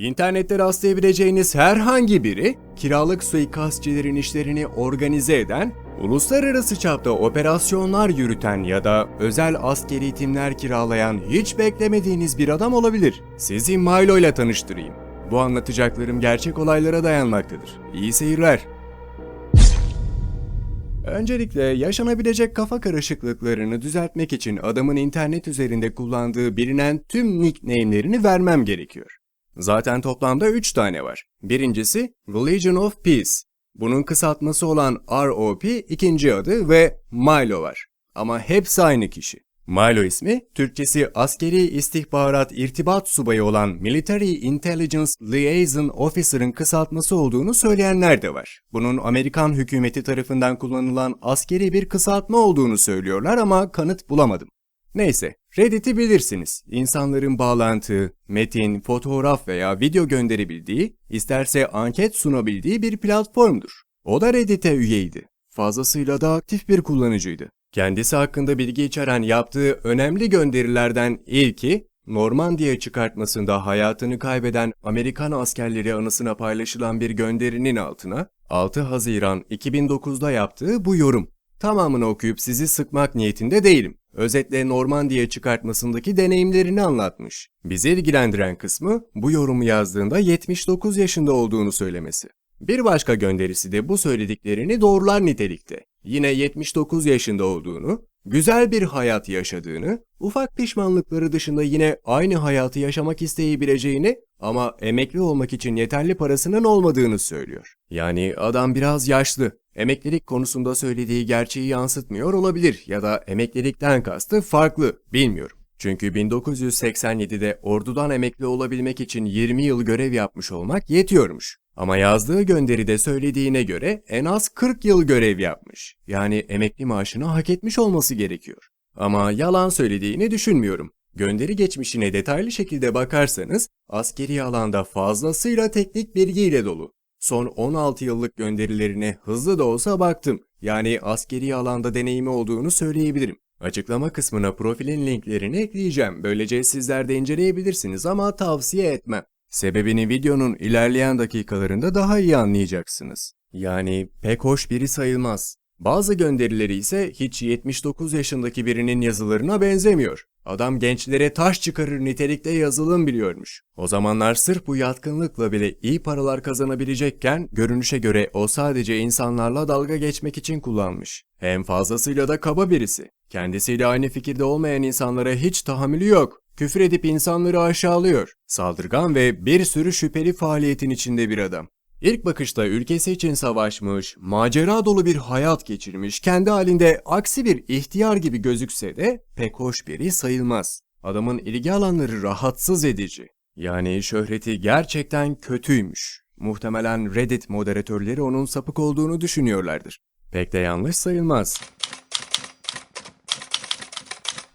İnternette rastlayabileceğiniz herhangi biri, kiralık suikastçilerin işlerini organize eden, uluslararası çapta operasyonlar yürüten ya da özel askeri timler kiralayan hiç beklemediğiniz bir adam olabilir. Sizi Milo ile tanıştırayım. Bu anlatacaklarım gerçek olaylara dayanmaktadır. İyi seyirler. Öncelikle yaşanabilecek kafa karışıklıklarını düzeltmek için adamın internet üzerinde kullandığı bilinen tüm nickname'lerini vermem gerekiyor. Zaten toplamda 3 tane var. Birincisi Religion of Peace. Bunun kısaltması olan ROP ikinci adı ve Milo var. Ama hepsi aynı kişi. Milo ismi, Türkçesi askeri istihbarat irtibat subayı olan Military Intelligence Liaison Officer'ın kısaltması olduğunu söyleyenler de var. Bunun Amerikan hükümeti tarafından kullanılan askeri bir kısaltma olduğunu söylüyorlar ama kanıt bulamadım. Neyse, Reddit'i bilirsiniz. İnsanların bağlantı, metin, fotoğraf veya video gönderebildiği, isterse anket sunabildiği bir platformdur. O da Reddit'e üyeydi. Fazlasıyla da aktif bir kullanıcıydı. Kendisi hakkında bilgi içeren yaptığı önemli gönderilerden ilki, Normandiya çıkartmasında hayatını kaybeden Amerikan askerleri anısına paylaşılan bir gönderinin altına 6 Haziran 2009'da yaptığı bu yorum. Tamamını okuyup sizi sıkmak niyetinde değilim. Özetle Normandiya çıkartmasındaki deneyimlerini anlatmış. Bizi ilgilendiren kısmı bu yorumu yazdığında 79 yaşında olduğunu söylemesi. Bir başka gönderisi de bu söylediklerini doğrular nitelikte. Yine 79 yaşında olduğunu, güzel bir hayat yaşadığını, ufak pişmanlıkları dışında yine aynı hayatı yaşamak isteyebileceğini ama emekli olmak için yeterli parasının olmadığını söylüyor. Yani adam biraz yaşlı. Emeklilik konusunda söylediği gerçeği yansıtmıyor olabilir ya da emeklilikten kastı farklı, bilmiyorum. Çünkü 1987'de ordudan emekli olabilmek için 20 yıl görev yapmış olmak yetiyormuş. Ama yazdığı gönderide söylediğine göre en az 40 yıl görev yapmış. Yani emekli maaşını hak etmiş olması gerekiyor. Ama yalan söylediğini düşünmüyorum. Gönderi geçmişine detaylı şekilde bakarsanız askeri alanda fazlasıyla teknik bilgiyle dolu. Son 16 yıllık gönderilerine hızlı da olsa baktım. Yani askeri alanda deneyimi olduğunu söyleyebilirim. Açıklama kısmına profilin linklerini ekleyeceğim. Böylece sizler de inceleyebilirsiniz ama tavsiye etmem. Sebebini videonun ilerleyen dakikalarında daha iyi anlayacaksınız. Yani pek hoş biri sayılmaz. Bazı gönderileri ise hiç 79 yaşındaki birinin yazılarına benzemiyor. Adam gençlere taş çıkarır nitelikte yazılım biliyormuş. O zamanlar sırf bu yatkınlıkla bile iyi paralar kazanabilecekken görünüşe göre o sadece insanlarla dalga geçmek için kullanmış. Hem fazlasıyla da kaba birisi. Kendisiyle aynı fikirde olmayan insanlara hiç tahammülü yok. Küfür edip insanları aşağılıyor. Saldırgan ve bir sürü şüpheli faaliyetin içinde bir adam. İlk bakışta ülkesi için savaşmış, macera dolu bir hayat geçirmiş, kendi halinde aksi bir ihtiyar gibi gözükse de pek hoş biri sayılmaz. Adamın ilgi alanları rahatsız edici. Yani şöhreti gerçekten kötüymüş. Muhtemelen Reddit moderatörleri onun sapık olduğunu düşünüyorlardır. Pek de yanlış sayılmaz.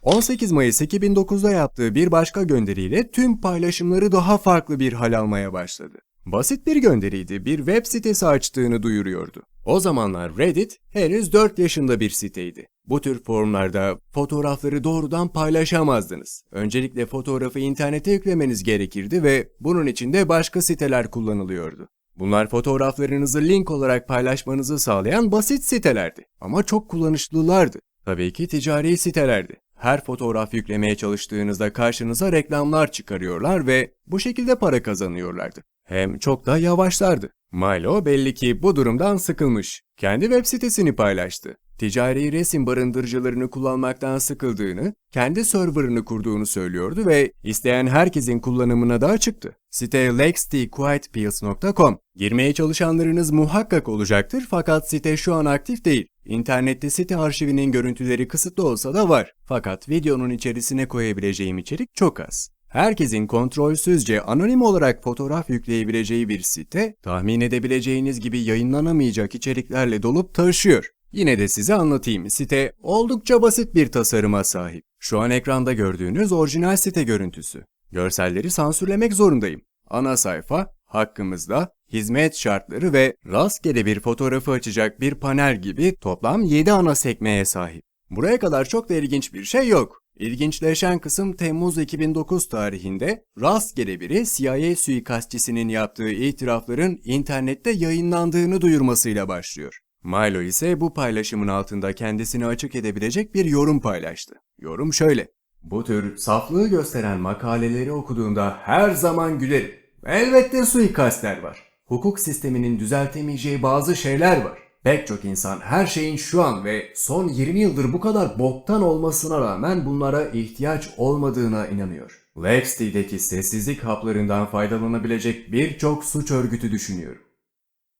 18 Mayıs 2009'da yaptığı bir başka gönderiyle tüm paylaşımları daha farklı bir hal almaya başladı. Basit bir gönderiydi, bir web sitesi açtığını duyuruyordu. O zamanlar Reddit henüz 4 yaşında bir siteydi. Bu tür forumlarda fotoğrafları doğrudan paylaşamazdınız. Öncelikle fotoğrafı internete yüklemeniz gerekirdi ve bunun için de başka siteler kullanılıyordu. Bunlar fotoğraflarınızı link olarak paylaşmanızı sağlayan basit sitelerdi ama çok kullanışlılardı. Tabii ki ticari sitelerdi. Her fotoğraf yüklemeye çalıştığınızda karşınıza reklamlar çıkarıyorlar ve bu şekilde para kazanıyorlardı. Hem çok da yavaşlardı. Milo belli ki bu durumdan sıkılmış. Kendi web sitesini paylaştı. Ticari resim barındırıcılarını kullanmaktan sıkıldığını, kendi serverını kurduğunu söylüyordu ve isteyen herkesin kullanımına da açıktı. Site lextquietpills.com Girmeye çalışanlarınız muhakkak olacaktır fakat site şu an aktif değil. İnternette site arşivinin görüntüleri kısıtlı olsa da var. Fakat videonun içerisine koyabileceğim içerik çok az. Herkesin kontrolsüzce anonim olarak fotoğraf yükleyebileceği bir site, tahmin edebileceğiniz gibi yayınlanamayacak içeriklerle dolup taşıyor. Yine de size anlatayım. Site oldukça basit bir tasarıma sahip. Şu an ekranda gördüğünüz orijinal site görüntüsü. Görselleri sansürlemek zorundayım. Ana sayfa, hakkımızda, hizmet şartları ve rastgele bir fotoğrafı açacak bir panel gibi toplam 7 ana sekmeye sahip. Buraya kadar çok da ilginç bir şey yok. İlginçleşen kısım Temmuz 2009 tarihinde rastgele biri CIA suikastçisinin yaptığı itirafların internette yayınlandığını duyurmasıyla başlıyor. Milo ise bu paylaşımın altında kendisini açık edebilecek bir yorum paylaştı. Yorum şöyle. Bu tür saflığı gösteren makaleleri okuduğunda her zaman gülerim. Elbette suikastler var. Hukuk sisteminin düzeltemeyeceği bazı şeyler var. Pek çok insan her şeyin şu an ve son 20 yıldır bu kadar boktan olmasına rağmen bunlara ihtiyaç olmadığına inanıyor. Lexity'deki sessizlik haplarından faydalanabilecek birçok suç örgütü düşünüyorum.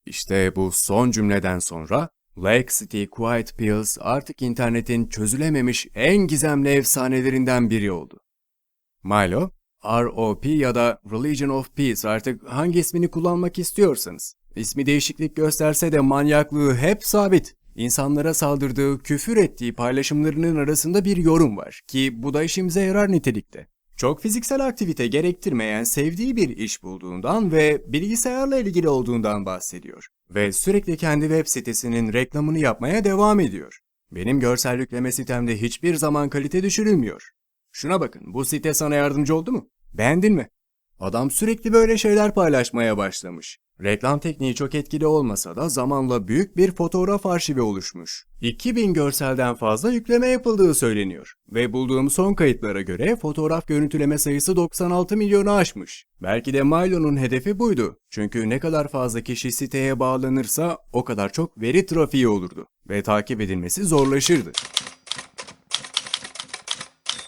İşte bu son cümleden sonra Lake City Quiet Pills artık internetin çözülememiş en gizemli efsanelerinden biri oldu. Milo, ROP ya da Religion of Peace artık hangi ismini kullanmak istiyorsanız. İsmi değişiklik gösterse de manyaklığı hep sabit. İnsanlara saldırdığı, küfür ettiği paylaşımlarının arasında bir yorum var ki bu da işimize yarar nitelikte. Çok fiziksel aktivite gerektirmeyen sevdiği bir iş bulduğundan ve bilgisayarla ilgili olduğundan bahsediyor. Ve sürekli kendi web sitesinin reklamını yapmaya devam ediyor. Benim görsel yükleme sitemde hiçbir zaman kalite düşürülmüyor. Şuna bakın, bu site sana yardımcı oldu mu? Beğendin mi? Adam sürekli böyle şeyler paylaşmaya başlamış. Reklam tekniği çok etkili olmasa da zamanla büyük bir fotoğraf arşivi oluşmuş. 2000 görselden fazla yükleme yapıldığı söyleniyor. Ve bulduğum son kayıtlara göre fotoğraf görüntüleme sayısı 96 milyonu aşmış. Belki de Milo'nun hedefi buydu. Çünkü ne kadar fazla kişi siteye bağlanırsa o kadar çok veri trafiği olurdu. Ve takip edilmesi zorlaşırdı.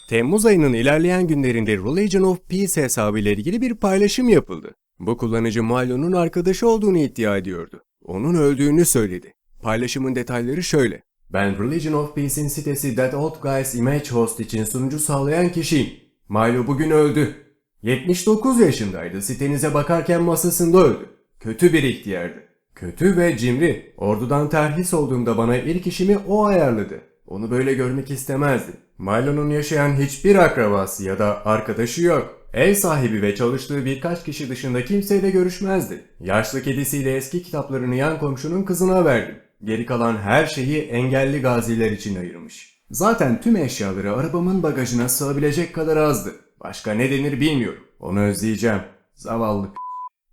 Temmuz ayının ilerleyen günlerinde Religion of Peace hesabı ile ilgili bir paylaşım yapıldı. Bu kullanıcı Milo'nun arkadaşı olduğunu iddia ediyordu. Onun öldüğünü söyledi. Paylaşımın detayları şöyle. Ben Religion of Peace'in sitesi That Old Guys Image Host için sunucu sağlayan kişiyim. Milo bugün öldü. 79 yaşındaydı. Sitenize bakarken masasında öldü. Kötü bir ihtiyardı. Kötü ve cimri. Ordudan terhis olduğumda bana ilk işimi o ayarladı. Onu böyle görmek istemezdim. Milo'nun yaşayan hiçbir akrabası ya da arkadaşı yok. Ev sahibi ve çalıştığı birkaç kişi dışında kimseyle görüşmezdi. Yaşlı kedisiyle eski kitaplarını yan komşunun kızına verdim. Geri kalan her şeyi engelli gaziler için ayırmış. Zaten tüm eşyaları arabamın bagajına sığabilecek kadar azdı. Başka ne denir bilmiyorum. Onu özleyeceğim. Zavallı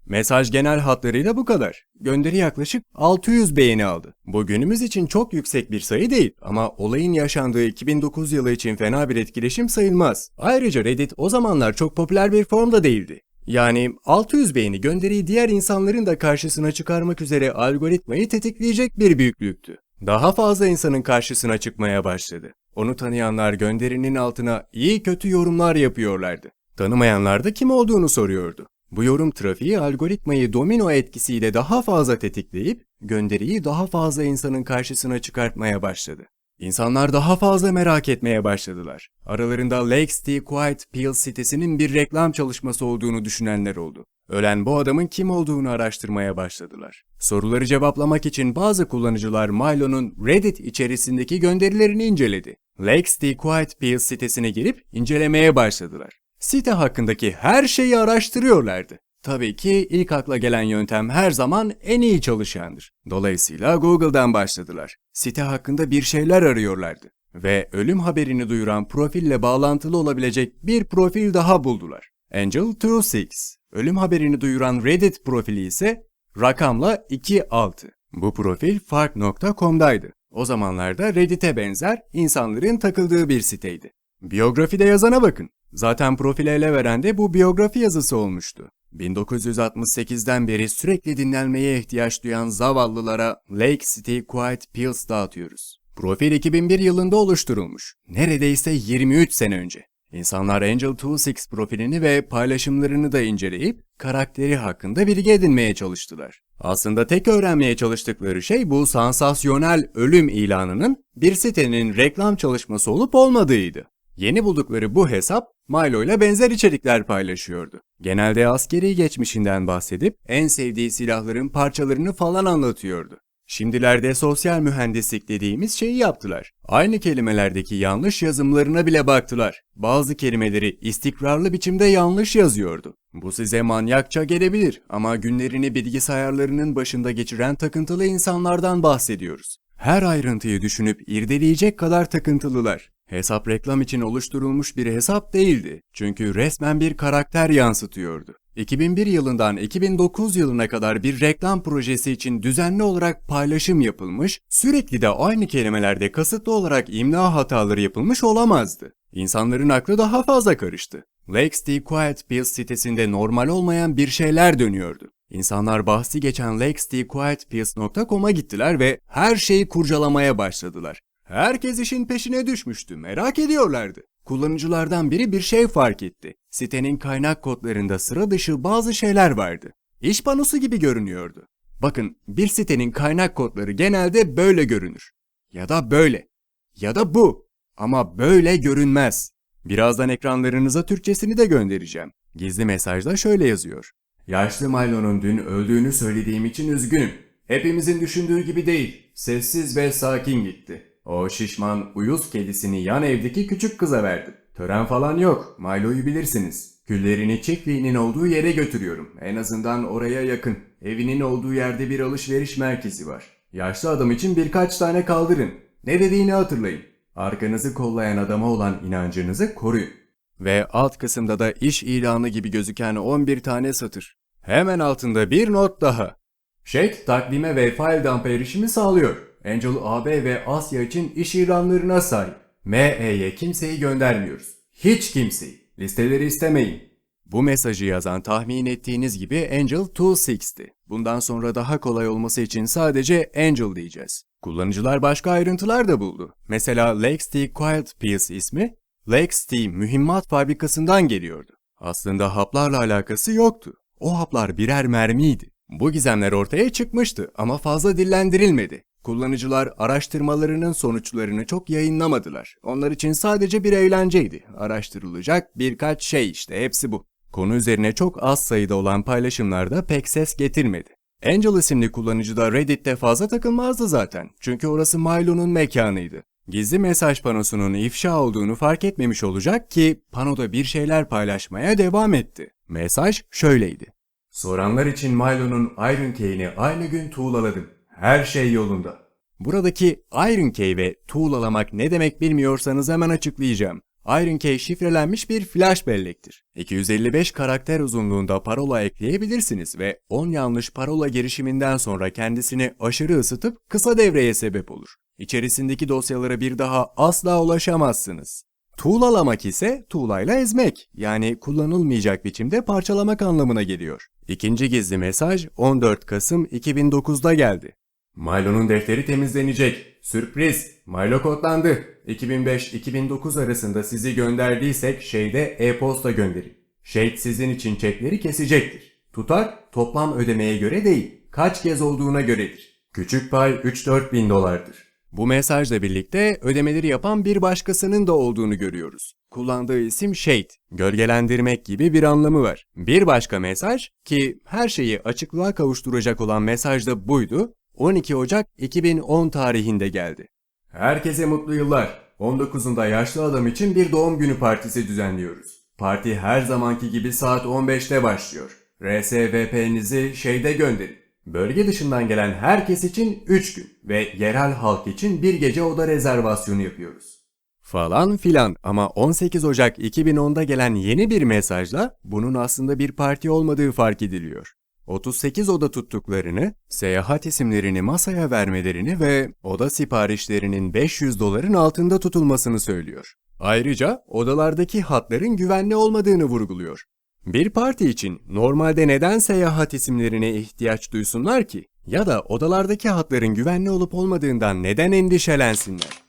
Mesaj genel hatlarıyla bu kadar. Gönderi yaklaşık 600 beğeni aldı. Bu günümüz için çok yüksek bir sayı değil ama olayın yaşandığı 2009 yılı için fena bir etkileşim sayılmaz. Ayrıca Reddit o zamanlar çok popüler bir formda değildi. Yani 600 beğeni gönderiyi diğer insanların da karşısına çıkarmak üzere algoritmayı tetikleyecek bir büyüklüktü. Daha fazla insanın karşısına çıkmaya başladı. Onu tanıyanlar gönderinin altına iyi kötü yorumlar yapıyorlardı. Tanımayanlar da kim olduğunu soruyordu. Bu yorum trafiği algoritmayı domino etkisiyle daha fazla tetikleyip gönderiyi daha fazla insanın karşısına çıkartmaya başladı. İnsanlar daha fazla merak etmeye başladılar. Aralarında Lake City Quiet Pills sitesinin bir reklam çalışması olduğunu düşünenler oldu. Ölen bu adamın kim olduğunu araştırmaya başladılar. Soruları cevaplamak için bazı kullanıcılar Milo'nun Reddit içerisindeki gönderilerini inceledi. Lake City Quiet Pills sitesine girip incelemeye başladılar. Site hakkındaki her şeyi araştırıyorlardı. Tabii ki ilk akla gelen yöntem her zaman en iyi çalışandır. Dolayısıyla Google'dan başladılar. Site hakkında bir şeyler arıyorlardı. Ve ölüm haberini duyuran profille bağlantılı olabilecek bir profil daha buldular. Angel26. Ölüm haberini duyuran Reddit profili ise rakamla 26. Bu profil fark.com'daydı. O zamanlarda Reddit'e benzer insanların takıldığı bir siteydi. Biyografide yazana bakın. Zaten profili ele veren de bu biyografi yazısı olmuştu. 1968'den beri sürekli dinlenmeye ihtiyaç duyan zavallılara Lake City Quiet Pills dağıtıyoruz. Profil 2001 yılında oluşturulmuş. Neredeyse 23 sene önce. İnsanlar Angel 26 profilini ve paylaşımlarını da inceleyip karakteri hakkında bilgi edinmeye çalıştılar. Aslında tek öğrenmeye çalıştıkları şey bu sansasyonel ölüm ilanının bir sitenin reklam çalışması olup olmadığıydı. Yeni buldukları bu hesap Milo ile benzer içerikler paylaşıyordu. Genelde askeri geçmişinden bahsedip en sevdiği silahların parçalarını falan anlatıyordu. Şimdilerde sosyal mühendislik dediğimiz şeyi yaptılar. Aynı kelimelerdeki yanlış yazımlarına bile baktılar. Bazı kelimeleri istikrarlı biçimde yanlış yazıyordu. Bu size manyakça gelebilir ama günlerini bilgisayarlarının başında geçiren takıntılı insanlardan bahsediyoruz. Her ayrıntıyı düşünüp irdeleyecek kadar takıntılılar. Hesap reklam için oluşturulmuş bir hesap değildi. Çünkü resmen bir karakter yansıtıyordu. 2001 yılından 2009 yılına kadar bir reklam projesi için düzenli olarak paylaşım yapılmış, sürekli de aynı kelimelerde kasıtlı olarak imla hataları yapılmış olamazdı. İnsanların aklı daha fazla karıştı. Let's Stay Quiet Pills sitesinde normal olmayan bir şeyler dönüyordu. İnsanlar bahsi geçen letsstayquietpills.com'a gittiler ve her şeyi kurcalamaya başladılar. Herkes işin peşine düşmüştü, merak ediyorlardı. Kullanıcılardan biri bir şey fark etti. Sitenin kaynak kodlarında sıra dışı bazı şeyler vardı. İş panosu gibi görünüyordu. Bakın, bir sitenin kaynak kodları genelde böyle görünür. Ya da böyle. Ya da bu. Ama böyle görünmez. Birazdan ekranlarınıza Türkçesini de göndereceğim. Gizli mesajda şöyle yazıyor. Yaşlı Milo'nun dün öldüğünü söylediğim için üzgünüm. Hepimizin düşündüğü gibi değil. Sessiz ve sakin gitti. O şişman uyuz kedisini yan evdeki küçük kıza verdim. Tören falan yok. Milo'yu bilirsiniz. Küllerini çiftliğinin olduğu yere götürüyorum. En azından oraya yakın. Evinin olduğu yerde bir alışveriş merkezi var. Yaşlı adam için birkaç tane kaldırın. Ne dediğini hatırlayın. Arkanızı kollayan adama olan inancınızı koruyun. Ve alt kısımda da iş ilanı gibi gözüken 11 tane satır. Hemen altında bir not daha. Shake takvime ve file dump'a erişimi sağlıyor. Angel AB ve Asya için iş ilanlarına sahip. ME'ye kimseyi göndermiyoruz. Hiç kimseyi. Listeleri istemeyin. Bu mesajı yazan tahmin ettiğiniz gibi Angel 26'ti. Bundan sonra daha kolay olması için sadece Angel diyeceğiz. Kullanıcılar başka ayrıntılar da buldu. Mesela Lake Tea Quiet Pills ismi Lake Tea mühimmat fabrikasından geliyordu. Aslında haplarla alakası yoktu. O haplar birer mermiydi. Bu gizemler ortaya çıkmıştı ama fazla dillendirilmedi. Kullanıcılar araştırmalarının sonuçlarını çok yayınlamadılar. Onlar için sadece bir eğlenceydi. Araştırılacak birkaç şey işte hepsi bu. Konu üzerine çok az sayıda olan paylaşımlarda pek ses getirmedi. Angel isimli kullanıcı da Reddit'te fazla takılmazdı zaten. Çünkü orası Milo'nun mekanıydı. Gizli mesaj panosunun ifşa olduğunu fark etmemiş olacak ki panoda bir şeyler paylaşmaya devam etti. Mesaj şöyleydi. Soranlar için Milo'nun Iron Key'ini aynı gün tuğlaladım. Her şey yolunda. Buradaki Iron Key ve tuğlalamak ne demek bilmiyorsanız hemen açıklayacağım. Iron Key şifrelenmiş bir flash bellektir. 255 karakter uzunluğunda parola ekleyebilirsiniz ve 10 yanlış parola girişiminden sonra kendisini aşırı ısıtıp kısa devreye sebep olur. İçerisindeki dosyalara bir daha asla ulaşamazsınız. Tuğlalamak ise tuğlayla ezmek yani kullanılmayacak biçimde parçalamak anlamına geliyor. İkinci gizli mesaj 14 Kasım 2009'da geldi. Milo'nun defteri temizlenecek. Sürpriz. Milo kodlandı. 2005-2009 arasında sizi gönderdiysek şeyde e-posta gönderin. Shade sizin için çekleri kesecektir. Tutar toplam ödemeye göre değil, kaç kez olduğuna göredir. Küçük pay 3-4 bin dolardır. Bu mesajla birlikte ödemeleri yapan bir başkasının da olduğunu görüyoruz. Kullandığı isim Shade, gölgelendirmek gibi bir anlamı var. Bir başka mesaj ki her şeyi açıklığa kavuşturacak olan mesaj da buydu. 12 Ocak 2010 tarihinde geldi. Herkese mutlu yıllar. 19'unda yaşlı adam için bir doğum günü partisi düzenliyoruz. Parti her zamanki gibi saat 15'te başlıyor. RSVP'nizi şeyde gönderin. Bölge dışından gelen herkes için 3 gün ve yerel halk için bir gece oda rezervasyonu yapıyoruz. Falan filan ama 18 Ocak 2010'da gelen yeni bir mesajla bunun aslında bir parti olmadığı fark ediliyor. 38 oda tuttuklarını, seyahat isimlerini masaya vermelerini ve oda siparişlerinin 500 doların altında tutulmasını söylüyor. Ayrıca odalardaki hatların güvenli olmadığını vurguluyor. Bir parti için normalde neden seyahat isimlerine ihtiyaç duysunlar ki? Ya da odalardaki hatların güvenli olup olmadığından neden endişelensinler?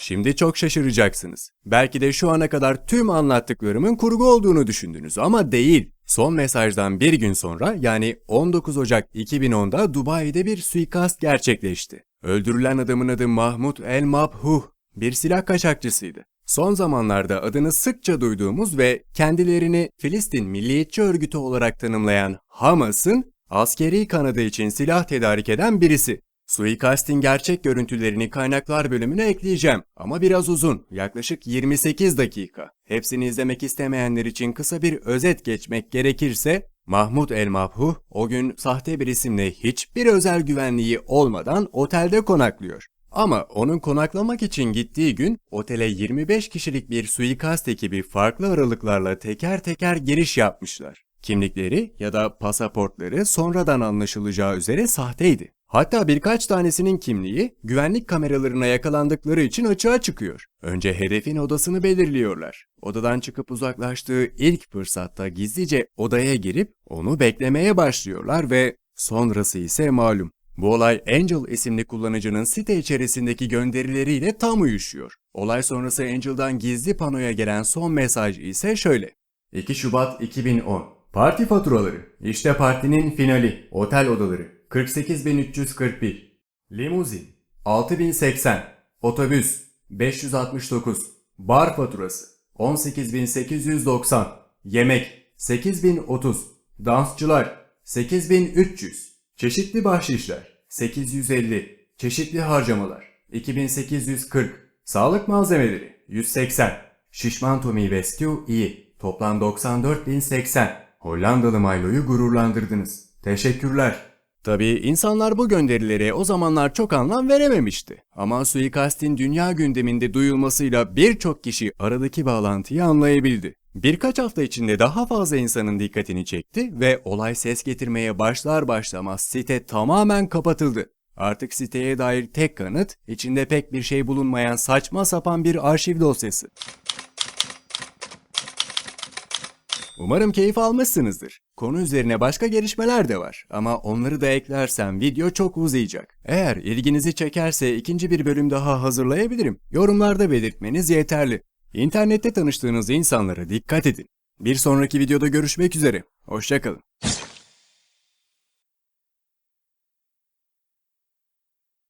Şimdi çok şaşıracaksınız. Belki de şu ana kadar tüm anlattıklarımın kurgu olduğunu düşündünüz ama değil. Son mesajdan bir gün sonra yani 19 Ocak 2010'da Dubai'de bir suikast gerçekleşti. Öldürülen adamın adı Mahmut El Mabhuh, bir silah kaçakçısıydı. Son zamanlarda adını sıkça duyduğumuz ve kendilerini Filistin Milliyetçi Örgütü olarak tanımlayan Hamas'ın askeri kanadı için silah tedarik eden birisi. Suikastin gerçek görüntülerini kaynaklar bölümüne ekleyeceğim ama biraz uzun, yaklaşık 28 dakika. Hepsini izlemek istemeyenler için kısa bir özet geçmek gerekirse, Mahmut El Mabhuh o gün sahte bir isimle hiçbir özel güvenliği olmadan otelde konaklıyor. Ama onun konaklamak için gittiği gün otele 25 kişilik bir suikast ekibi farklı aralıklarla teker teker giriş yapmışlar. Kimlikleri ya da pasaportları sonradan anlaşılacağı üzere sahteydi. Hatta birkaç tanesinin kimliği güvenlik kameralarına yakalandıkları için açığa çıkıyor. Önce hedefin odasını belirliyorlar. Odadan çıkıp uzaklaştığı ilk fırsatta gizlice odaya girip onu beklemeye başlıyorlar ve sonrası ise malum. Bu olay Angel isimli kullanıcının site içerisindeki gönderileriyle tam uyuşuyor. Olay sonrası Angel'dan gizli panoya gelen son mesaj ise şöyle. 2 Şubat 2010 Parti faturaları. İşte partinin finali. Otel odaları. 48341. Limuzin. 6080. Otobüs. 569. Bar faturası. 18890. Yemek. 8030. Dansçılar. 8300. Çeşitli bahşişler. 850. Çeşitli harcamalar. 2840. Sağlık malzemeleri. 180. Şişman Tommy Vescu iyi. Toplam 94.080. Hollandalı Milo'yu gururlandırdınız. Teşekkürler. Tabii insanlar bu gönderileri o zamanlar çok anlam verememişti. Ama suikastin dünya gündeminde duyulmasıyla birçok kişi aradaki bağlantıyı anlayabildi. Birkaç hafta içinde daha fazla insanın dikkatini çekti ve olay ses getirmeye başlar başlamaz site tamamen kapatıldı. Artık siteye dair tek kanıt, içinde pek bir şey bulunmayan saçma sapan bir arşiv dosyası. Umarım keyif almışsınızdır. Konu üzerine başka gelişmeler de var ama onları da eklersem video çok uzayacak. Eğer ilginizi çekerse ikinci bir bölüm daha hazırlayabilirim. Yorumlarda belirtmeniz yeterli. İnternette tanıştığınız insanlara dikkat edin. Bir sonraki videoda görüşmek üzere. Hoşçakalın.